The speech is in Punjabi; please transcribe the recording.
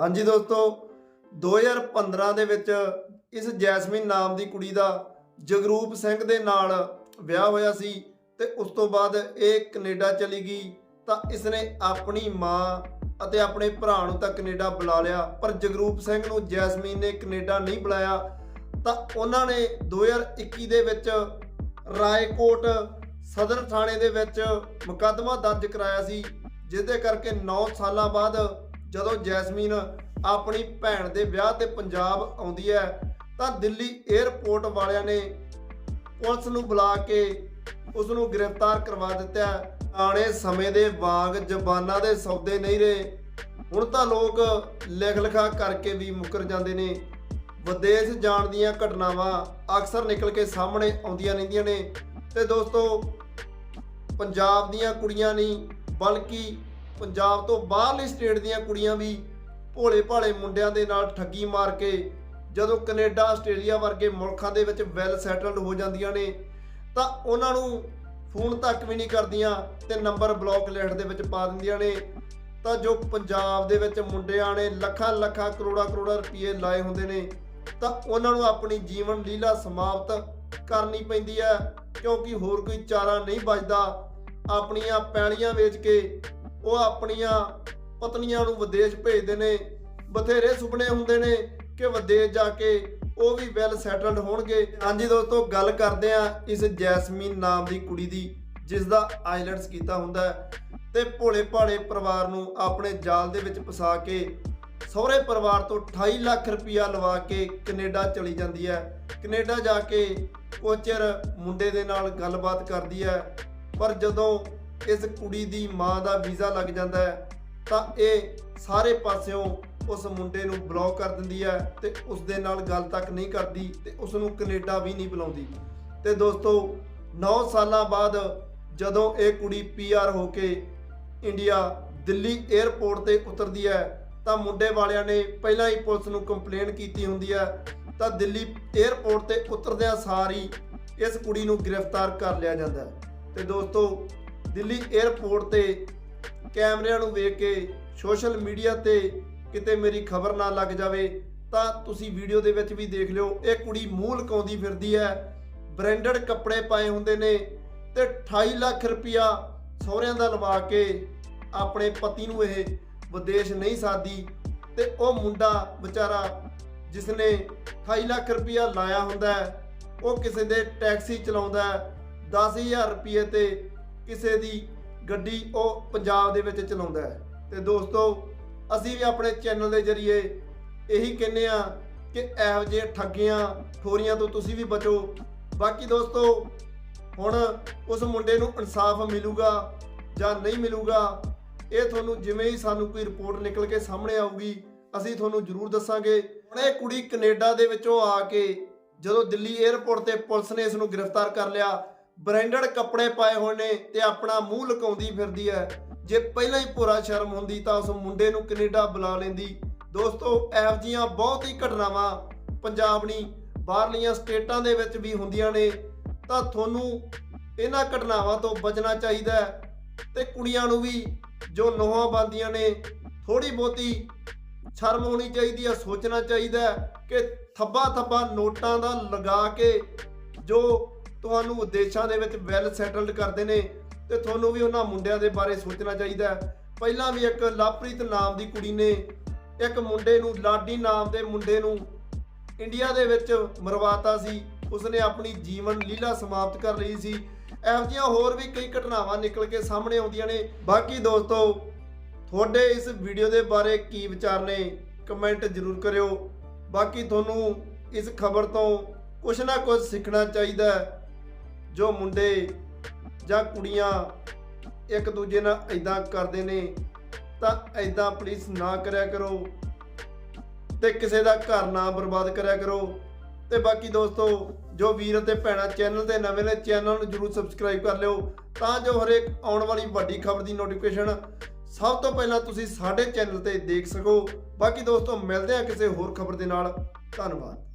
ਹਾਂਜੀ ਦੋਸਤੋ 2015 ਦੇ ਵਿੱਚ ਇਸ ਜੈਸਮੀਨ ਨਾਮ ਦੀ ਕੁੜੀ ਦਾ ਜਗਰੂਪ ਸਿੰਘ ਦੇ ਨਾਲ ਵਿਆਹ ਹੋਇਆ ਸੀ ਤੇ ਉਸ ਤੋਂ ਬਾਅਦ ਇਹ ਕੈਨੇਡਾ ਚਲੀ ਗਈ ਤਾਂ ਇਸਨੇ ਆਪਣੀ ਮਾਂ ਅਤੇ ਆਪਣੇ ਭਰਾ ਨੂੰ ਤਾਂ ਕੈਨੇਡਾ ਬੁਲਾ ਲਿਆ, ਪਰ ਜਗਰੂਪ ਸਿੰਘ ਨੂੰ ਜੈਸਮੀਨ ਨੇ ਕੈਨੇਡਾ ਨਹੀਂ ਬੁਲਾਇਆ। ਤਾਂ ਉਹਨਾਂ ਨੇ 2021 ਦੇ ਵਿੱਚ ਰਾਏਕੋਟ ਸਦਰ ਥਾਣੇ ਦੇ ਵਿੱਚ ਮੁਕੱਦਮਾ ਦਰਜ ਕਰਾਇਆ ਸੀ ਜਿਸ ਦੇ ਕਰਕੇ 9 ਸਾਲਾਂ ਬਾਅਦ ਜਦੋਂ ਜੈਸਮੀਨ ਆਪਣੀ ਭੈਣ ਦੇ ਵਿਆਹ ਤੇ ਪੰਜਾਬ ਆਉਂਦੀ ਹੈ, ਤਾਂ ਦਿੱਲੀ 에ਅਰਪੋਰਟ ਵਾਲਿਆਂ ਨੇ ਪੁਲਿਸ ਨੂੰ ਬੁਲਾ ਕੇ ਉਸ ਨੂੰ ਗ੍ਰਿਫਤਾਰ ਕਰਵਾ ਦਿੱਤਾ ਹੈ। ਆਣੇ ਸਮੇਂ ਦੇ ਵਾਂਗ ਜ਼ਬਾਨਾਂ ਦੇ ਸੌਦੇ ਨਹੀਂ ਰਹੇ। ਹੁਣ ਤਾਂ ਲੋਕ ਲਿਖ ਲਿਖਾ ਕਰਕੇ ਵੀ ਮੁਕਰ ਜਾਂਦੇ ਨੇ। ਵਿਦੇਸ਼ ਜਾਣ ਦੀਆਂ ਘਟਨਾਵਾਂ ਅਕਸਰ ਨਿਕਲ ਕੇ ਸਾਹਮਣੇ ਆਉਂਦੀਆਂ ਰਹਿੰਦੀਆਂ ਨੇ। ਤੇ ਦੋਸਤੋ, ਪੰਜਾਬ ਦੀਆਂ ਕੁੜੀਆਂ ਨਹੀਂ, ਬਲਕਿ ਪੰਜਾਬ ਤੋਂ ਬਾਹਰਲੀ ਸਟੇਟ ਦੀਆਂ ਕੁੜੀਆਂ ਵੀ ਭੋਲੇ ਭਾਲੇ ਮੁੰਡਿਆਂ ਦੇ ਨਾਲ ਠੱਗੀ ਮਾਰ ਕੇ ਜਦੋਂ ਕੈਨੇਡਾ, ਆਸਟ੍ਰੇਲੀਆ ਵਰਗੇ ਮੁਲਕਾਂ ਦੇ ਵਿੱਚ ਵੈਲ ਸੈਟਲਡ ਹੋ ਜਾਂਦੀਆਂ ਨੇ, ਤਾਂ ਉਹਨਾਂ ਨੂੰ ਫੋਨ ਤੱਕ ਵੀ ਨਹੀਂ ਕਰਦੀਆਂ ਤੇ ਨੰਬਰ ਬਲੌਕ ਲਿਸਟ ਦੇ ਵਿੱਚ ਪਾ ਦਿੰਦੀਆਂ ਨੇ। ਤਾਂ ਜੋ ਪੰਜਾਬ ਦੇ ਵਿੱਚ ਮੁੰਡਿਆਂ ਨੇ ਲੱਖਾਂ ਲੱਖਾਂ, ਕਰੋੜਾਂ ਕਰੋੜਾਂ ਰੁਪਏ ਲਾਏ ਹੁੰਦੇ ਨੇ, ਤਾਂ ਉਹਨਾਂ ਨੂੰ ਆਪਣੀ ਜੀਵਨ ਲੀਲਾ ਸਮਾਪਤ ਕਰਨੀ ਪੈਂਦੀ ਹੈ। ਕਿਉਂਕਿ ਹੋਰ ਕੋਈ ਚਾਰਾ ਨਹੀਂ ਬਚਦਾ। ਆਪਣੀਆਂ ਪੈਲੀਆਂ ਵੇਚ ਕੇ ਉਹ ਆਪਣੀਆਂ ਪਤਨੀਆਂ ਨੂੰ ਵਿਦੇਸ਼ ਭੇਜਦੇ ਨੇ, ਬਥੇਰੇ ਸੁਪਨੇ ਹੁੰਦੇ ਨੇ ਕਿ ਵਿਦੇਸ਼ ਜਾ ਕੇ ਉਹ ਵੀ ਵੈਲ ਸੈਟਲਡ ਹੋਣਗੇ। ਹਾਂਜੀ ਦੋਸਤੋ, ਗੱਲ ਕਰਦੇ ਆ ਇਸ ਜੈਸਮੀਨ ਨਾਮ ਦੀ ਕੁੜੀ ਦੀ ਜਿਸ ਦਾ ਆਈਲੈਂਡਸ ਕੀਤਾ ਹੁੰਦਾ ਹੈ। ਤੇ ਭੋਲੇ ਭਾਲੇ ਪਰਿਵਾਰ ਨੂੰ ਆਪਣੇ ਜਾਲ ਦੇ ਵਿੱਚ ਫਸਾ ਕੇ ਸਹੁਰੇ ਪਰਿਵਾਰ ਤੋਂ 28 ਲੱਖ ਰੁਪਇਆ ਲਵਾ ਕੇ ਕੈਨੇਡਾ ਚਲੀ ਜਾਂਦੀ ਹੈ। ਕੈਨੇਡਾ ਜਾ ਕੇ ਕੋਚਰ ਮੁੰਡੇ ਦੇ ਨਾਲ ਗੱਲਬਾਤ ਕਰਦੀ ਹੈ। ਪਰ ਜਦੋਂ ਇਸ ਕੁੜੀ ਦੀ ਮਾਂ ਦਾ ਵੀਜ਼ਾ ਲੱਗ ਜਾਂਦਾ ਹੈ, ਤਾਂ ਇਹ ਸਾਰੇ ਪਾਸਿਓਂ ਉਸ ਮੁੰਡੇ ਨੂੰ ਬਲੌਕ ਕਰ ਦਿੰਦੀ ਹੈ ਤੇ ਉਸ ਦੇ ਨਾਲ ਗੱਲ ਤੱਕ ਨਹੀਂ ਕਰਦੀ ਤੇ ਉਸ ਨੂੰ ਕੈਨੇਡਾ ਵੀ ਨਹੀਂ ਬੁਲਾਉਂਦੀ। ਤੇ ਦੋਸਤੋ 9 ਸਾਲਾਂ ਬਾਅਦ ਜਦੋਂ ਇਹ ਕੁੜੀ ਪੀਆਰ ਹੋ ਕੇ ਇੰਡੀਆ ਦਿੱਲੀ 에ਅਰਪੋਰਟ ਤੇ ਉਤਰਦੀ ਹੈ, ਤਾਂ ਮੁੰਡੇ ਵਾਲਿਆਂ ਨੇ ਪਹਿਲਾਂ ਹੀ ਪੁਲਿਸ ਨੂੰ ਕੰਪਲੇਨ ਕੀਤੀ ਹੁੰਦੀ ਹੈ, ਤਾਂ ਦਿੱਲੀ 에ਅਰਪੋਰਟ ਤੇ ਉਤਰਦਿਆਂ ਸਾਰ ਹੀ ਇਸ ਕੁੜੀ ਨੂੰ ਗ੍ਰਿਫਤਾਰ ਕਰ ਲਿਆ ਜਾਂਦਾ ਹੈ। ਤੇ ਦੋਸਤੋ ਦਿੱਲੀ 에ਅਰਪੋਰਟ ਤੇ ਕੈਮਰਿਆਂ ਨੂੰ ਵੇਖ ਕੇ ਸੋਸ਼ਲ ਮੀਡੀਆ ਤੇ ਕਿਤੇ ਮੇਰੀ ਖਬਰ ਨਾ ਲੱਗ ਜਾਵੇ, ਤਾਂ ਤੁਸੀਂ ਵੀਡੀਓ ਦੇ ਵਿੱਚ ਵੀ ਦੇਖ ਲਿਓ, ਇਹ ਕੁੜੀ ਮੂੰਹ ਲਕਾਉਂਦੀ ਫਿਰਦੀ ਹੈ ਬ੍ਰਾਂਡਡ ਕੱਪੜੇ ਪਾਏ ਹੁੰਦੇ ਨੇ ਤੇ 28 ਲੱਖ ਰੁਪਇਆ ਸਹੁਰਿਆਂ ਦਾ ਲਵਾ ਕੇ ਆਪਣੇ ਪਤੀ ਨੂੰ ਇਹ ਵਿਦੇਸ਼ ਨਹੀਂ ਸਾਦੀ, ਤੇ ਉਹ ਮੁੰਡਾ ਵਿਚਾਰਾ ਜਿਸ ਨੇ 28 ਲੱਖ ਰੁਪਇਆ ਲਾਇਆ ਹੁੰਦਾ ਉਹ ਕਿਸੇ ਦੇ ਟੈਕਸੀ ਚਲਾਉਂਦਾ ਹੈ 10000 ਰੁਪਏ ਤੇ ਕਿਸੇ ਦੀ ਗੱਡੀ ਉਹ ਪੰਜਾਬ ਦੇ ਵਿੱਚ ਚਲਾਉਂਦਾ ਹੈ। ਤੇ ਦੋਸਤੋ, ਅਸੀਂ ਵੀ ਆਪਣੇ ਚੈਨਲ ਦੇ ਜ਼ਰੀਏ ਇਹੀ ਕਹਿੰਨੇ ਆ ਕਿ ਇਹੋ ਜਿਹੇ ਠੱਗੀਆਂ, ਠੋਰੀਆਂ ਤੋਂ ਤੁਸੀਂ ਵੀ ਬਚੋ। ਬਾਕੀ ਦੋਸਤੋ, ਹੁਣ ਉਸ ਮੁੰਡੇ ਨੂੰ ਇਨਸਾਫ ਮਿਲੂਗਾ ਜਾਂ ਨਹੀਂ ਮਿਲੂਗਾ, ਇਹ ਤੁਹਾਨੂੰ ਜਿਵੇਂ ਹੀ ਸਾਨੂੰ ਕੋਈ ਰਿਪੋਰਟ ਨਿਕਲ ਕੇ ਸਾਹਮਣੇ ਆਊਗੀ, ਅਸੀਂ ਤੁਹਾਨੂੰ ਜ਼ਰੂਰ ਦੱਸਾਂਗੇ। ਹੁਣ ਇਹ ਕੁੜੀ ਕੈਨੇਡਾ ਦੇ ਵਿੱਚੋਂ ਆ ਕੇ ਜਦੋਂ ਦਿੱਲੀ 에ਅਰਪੋਰਟ ਤੇ ਪੁਲਿਸ ਨੇ ਇਸ ਨੂੰ ਗ੍ਰਿਫਤਾਰ ਕਰ ਲਿਆ ਬ੍ਰਾਂਡਡ ਕੱਪੜੇ ਪਾਏ ਹੋਏ ਨੇ ਤੇ ਆਪਣਾ ਮੂੰਹ ਲੁਕਾਉਂਦੀ ਫਿਰਦੀ ਹੈ। ਜੇ ਪਹਿਲਾਂ ਹੀ ਪੂਰਾ ਸ਼ਰਮ ਹੁੰਦੀ ਤਾਂ ਉਸ ਮੁੰਡੇ ਨੂੰ ਕੈਨੇਡਾ ਬੁਲਾ ਲੈਂਦੀ। ਦੋਸਤੋ, ਇਹੋ ਜਿਹੀਆਂ ਬਹੁਤ ਹੀ ਘਟਨਾਵਾਂ ਪੰਜਾਬ ਨਹੀਂ ਬਾਹਰਲੀਆਂ ਸਟੇਟਾਂ ਦੇ ਵਿੱਚ ਵੀ ਹੁੰਦੀਆਂ ਨੇ। ਤਾਂ ਤੁਹਾਨੂੰ ਇਹਨਾਂ ਘਟਨਾਵਾਂ ਤੋਂ ਬਚਣਾ ਚਾਹੀਦਾ ਹੈ ਤੇ ਕੁੜੀਆਂ ਨੂੰ ਵੀ ਜੋ ਨੋਹਾਂ ਬੰਦੀਆਂ ਨੇ ਥੋੜੀ ਬਹੁਤੀ ਸ਼ਰਮ ਹੋਣੀ ਚਾਹੀਦੀ ਹੈ, ਸੋਚਣਾ ਚਾਹੀਦਾ ਕਿ ਥੱਬਾ ਥੱਬਾ ਨੋਟਾਂ ਦਾ ਲਗਾ ਕੇ ਜੋ ਤੁਹਾਨੂੰ ਵਿਦੇਸ਼ਾਂ ਦੇ ਵਿੱਚ ਵੈਲ ਸੈਟਲਡ ਕਰਦੇ ਨੇ ਤੇ ਤੁਹਾਨੂੰ ਵੀ ਉਹਨਾਂ ਮੁੰਡਿਆਂ ਦੇ ਬਾਰੇ ਸੋਚਣਾ ਚਾਹੀਦਾ ਪਹਿਲਾਂ ਵੀ ਇੱਕ ਲਵਪ੍ਰੀਤ ਨਾਮ ਦੀ ਕੁੜੀ ਨੇ ਇੱਕ ਮੁੰਡੇ ਨੂੰ, ਲਾਡੀ ਨਾਮ ਦੇ ਮੁੰਡੇ ਨੂੰ ਇੰਡੀਆ ਦੇ ਵਿੱਚ ਮਰਵਾਤਾ ਸੀ। ਉਸਨੇ ਆਪਣੀ ਜੀਵਨ ਲੀਲਾ ਸਮਾਪਤ ਕਰ ਲਈ ਸੀ। ਇਹੋ ਜਿਹੀਆਂ ਹੋਰ ਵੀ ਕਈ ਘਟਨਾਵਾਂ ਨਿਕਲ ਕੇ ਸਾਹਮਣੇ ਆਉਂਦੀਆਂ ਨੇ। ਬਾਕੀ ਦੋਸਤੋ, ਤੁਹਾਡੇ ਇਸ ਵੀਡੀਓ ਦੇ ਬਾਰੇ ਕੀ ਵਿਚਾਰ ਨੇ, ਕਮੈਂਟ ਜ਼ਰੂਰ ਕਰਿਓ। ਬਾਕੀ ਤੁਹਾਨੂੰ ਇਸ ਖਬਰ ਤੋਂ ਕੁਝ ਨਾ ਕੁਝ ਸਿੱਖਣਾ ਚਾਹੀਦਾ ਹੈ। ਜੋ ਮੁੰਡੇ ਜਾਂ ਕੁੜੀਆਂ ਇੱਕ ਦੂਜੇ ਨਾਲ ਇਦਾਂ ਕਰਦੇ ਨੇ, ਤਾਂ ਇਦਾਂ ਪਲੀਜ਼ ਨਾ ਕਰਿਆ ਕਰੋ ਤੇ ਕਿਸੇ ਦਾ ਘਰ ਨਾ ਬਰਬਾਦ ਕਰਿਆ ਕਰੋ। ਤੇ ਬਾਕੀ ਦੋਸਤੋ, ਜੋ ਵੀਰ ਅਤੇ ਭੈਣਾਂ ਚੈਨਲ ਤੇ ਨਵੇਂ ਨੇ ਚੈਨਲ ਨੂੰ ਜਰੂਰ ਸਬਸਕ੍ਰਾਈਬ ਕਰ ਲਿਓ ਤਾਂ ਜੋ ਹਰੇਕ ਆਉਣ ਵਾਲੀ ਵੱਡੀ ਖਬਰ ਦੀ ਨੋਟੀਫਿਕੇਸ਼ਨ ਸਭ ਤੋਂ ਪਹਿਲਾਂ ਤੁਸੀਂ ਸਾਡੇ ਚੈਨਲ ਤੇ ਦੇਖ ਸਕੋ। ਬਾਕੀ ਦੋਸਤੋ, ਮਿਲਦੇ ਹਾਂ ਕਿਸੇ ਹੋਰ ਖਬਰ ਦੇ ਨਾਲ। ਧੰਨਵਾਦ।